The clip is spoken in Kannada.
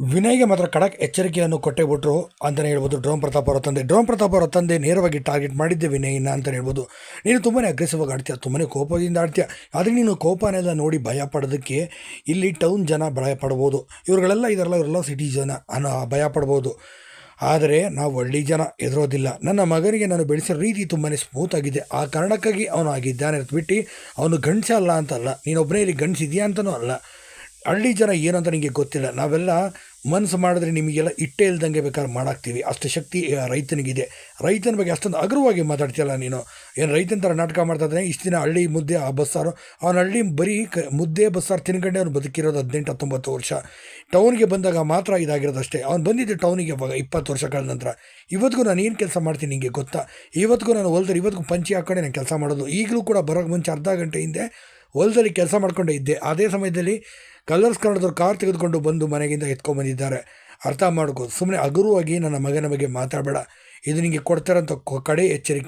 ವಿನಯ್ಗೆ ಮಾತ್ರ ಖಡಕ್ ಎಚ್ಚರಿಕೆಯನ್ನು ಕೊಟ್ಟೇ ಬಿಟ್ರು ಅಂತಲೇ ಹೇಳ್ಬೋದು ಡ್ರೋನ್ ಪ್ರತಾಪ್ ಅವರ ತಂದೆ. ಡ್ರೋನ್ ಪ್ರತಾಪ್ ಅವರ ತಂದೆ ನೇರವಾಗಿ ಟಾರ್ಗೆಟ್ ಮಾಡಿದ್ದೆ ವಿನಯ್ನ ಅಂತಲೇ ಹೇಳ್ಬೋದು. ನೀನು ತುಂಬಾ ಅಗ್ರೆಸಿವ್ ಆಗಿ ಆಡ್ತೀಯ ತುಂಬಾ ಕೋಪದಿಂದ ಆಡ್ತೀಯ. ಆದರೆ ನೀನು ಕೋಪನೆಲ್ಲ ನೋಡಿ ಭಯ ಪಡೋದಕ್ಕೆ ಇಲ್ಲಿ ಟೌನ್ ಜನ ಭಯ ಪಡ್ಬೋದು. ಇವ್ರುಗಳೆಲ್ಲ ಇದರಲ್ಲ, ಇವರೆಲ್ಲ ಸಿಟಿ ಜನ. ಅನ್ನೋ ಭಯ ಪಡ್ಬೋದು. ಆದರೆ ನಾವು ಹಳ್ಳಿ ಜನ, ಎದುರೋದಿಲ್ಲ. ನನ್ನ ಮಗನಿಗೆ ನಾನು ಬೆಳೆಸಿರೋ ರೀತಿ ತುಂಬಾ ಸ್ಮೂತ್ ಆಗಿದೆ. ಆ ಕಾರಣಕ್ಕಾಗಿ ಅವನು ಆಗಿದ್ದಾನೆ ಬಿಟ್ಟು ಅವನು ಗಂಡಸಲ್ಲ ಅಂತಲ್ಲ. ನೀನೊಬ್ಬನೇ ಇಲ್ಲಿ ಗಂಡಸಿದೆಯಾ ಅಂತಲೂ ಅಲ್ಲ. ಹಳ್ಳಿ ಜನ ಏನಂತ ನಿಮಗೆ ಗೊತ್ತಿಲ್ಲ. ನಾವೆಲ್ಲ ಮನಸ್ಸು ಮಾಡಿದ್ರೆ ನಿಮಗೆಲ್ಲ ಇಟ್ಟೇ ಇಲ್ದಂಗೆ ಬೇಕಾದ್ರೆ ಮಾಡಾಕ್ತೀವಿ. ಅಷ್ಟು ಶಕ್ತಿ ರೈತನಿಗಿದೆ. ರೈತನ ಬಗ್ಗೆ ಅಷ್ಟೊಂದು ಅಗ್ರವಾಗಿ ಮಾತಾಡ್ತೀಯಲ್ಲ ನೀನು? ಏನು ರೈತನ ಥರ ನಾಟಕ ಮಾಡ್ತಾ ಇದ್ದಾನೆ? ಇಷ್ಟು ದಿನ ಹಳ್ಳಿ ಮುದ್ದೆ, ಆ ಬಸ್ಸಾರು. ಅವನ ಹಳ್ಳಿ ಬರೀ ಕ, ಮುದ್ದೆ, ಬಸ್ಸಾರು ತಿನ್ಕೊಂಡೆ ಅವ್ನು ಬದುಕಿರೋದು ಹದಿನೆಂಟು, ಹತ್ತೊಂಬತ್ತು ವರ್ಷ. ಟೌನ್ಗೆ ಬಂದಾಗ ಮಾತ್ರ ಇದಾಗಿರೋದು ಅಷ್ಟೇ. ಅವ್ನು ಬಂದಿದ್ದು ಟೌನಿಗೆ ಅವಾಗ ಇಪ್ಪತ್ತು ವರ್ಷ ಕಳೆದ ನಂತರ. ಇವತ್ತಿಗೂ ನಾನು ಏನು ಕೆಲಸ ಮಾಡ್ತೀನಿ ನಿಮಗೆ ಗೊತ್ತಾ? ಇವತ್ತಿಗೂ ನಾನು ಹೊಲ್ತಾರೆ ಇವತ್ತಿಗೂ ಪಂಚಿ ಹಾಕ್ಕೊಂಡೆ ನಾನು ಕೆಲಸ ಮಾಡೋದು. ಈಗಲೂ ಕೂಡ ಬರೋಕ್ಕೆ ಮುಂಚೆ ಅರ್ಧ ಗಂಟೆ ಹಿಂದೆ ಹೊಲದಲ್ಲಿ ಕೆಲಸ ಮಾಡ್ಕೊಂಡೇ ಇದ್ದೆ. ಅದೇ ಸಮಯದಲ್ಲಿ ಕಲರ್ಸ್ ಕನ್ನಡದವ್ರು ಕಾರ್ ತೆಗೆದುಕೊಂಡು ಬಂದು ಮನೆಗಿಂದ ಎತ್ಕೊಂಡ್ಬಂದಿದ್ದಾರೆ ಅರ್ಥ ಮಾಡ್ಕೋ ಸುಮ್ಮನೆ ಹಗುರವಾಗಿ ನನ್ನ ಮಗನ ಬಗ್ಗೆ ಮಾತಾಡಬೇಡ. ಇದು ನಿಮಗೆ ಕೊಡ್ತಾರಂಥ ಕಡೆ ಎಚ್ಚರಿಕೆ.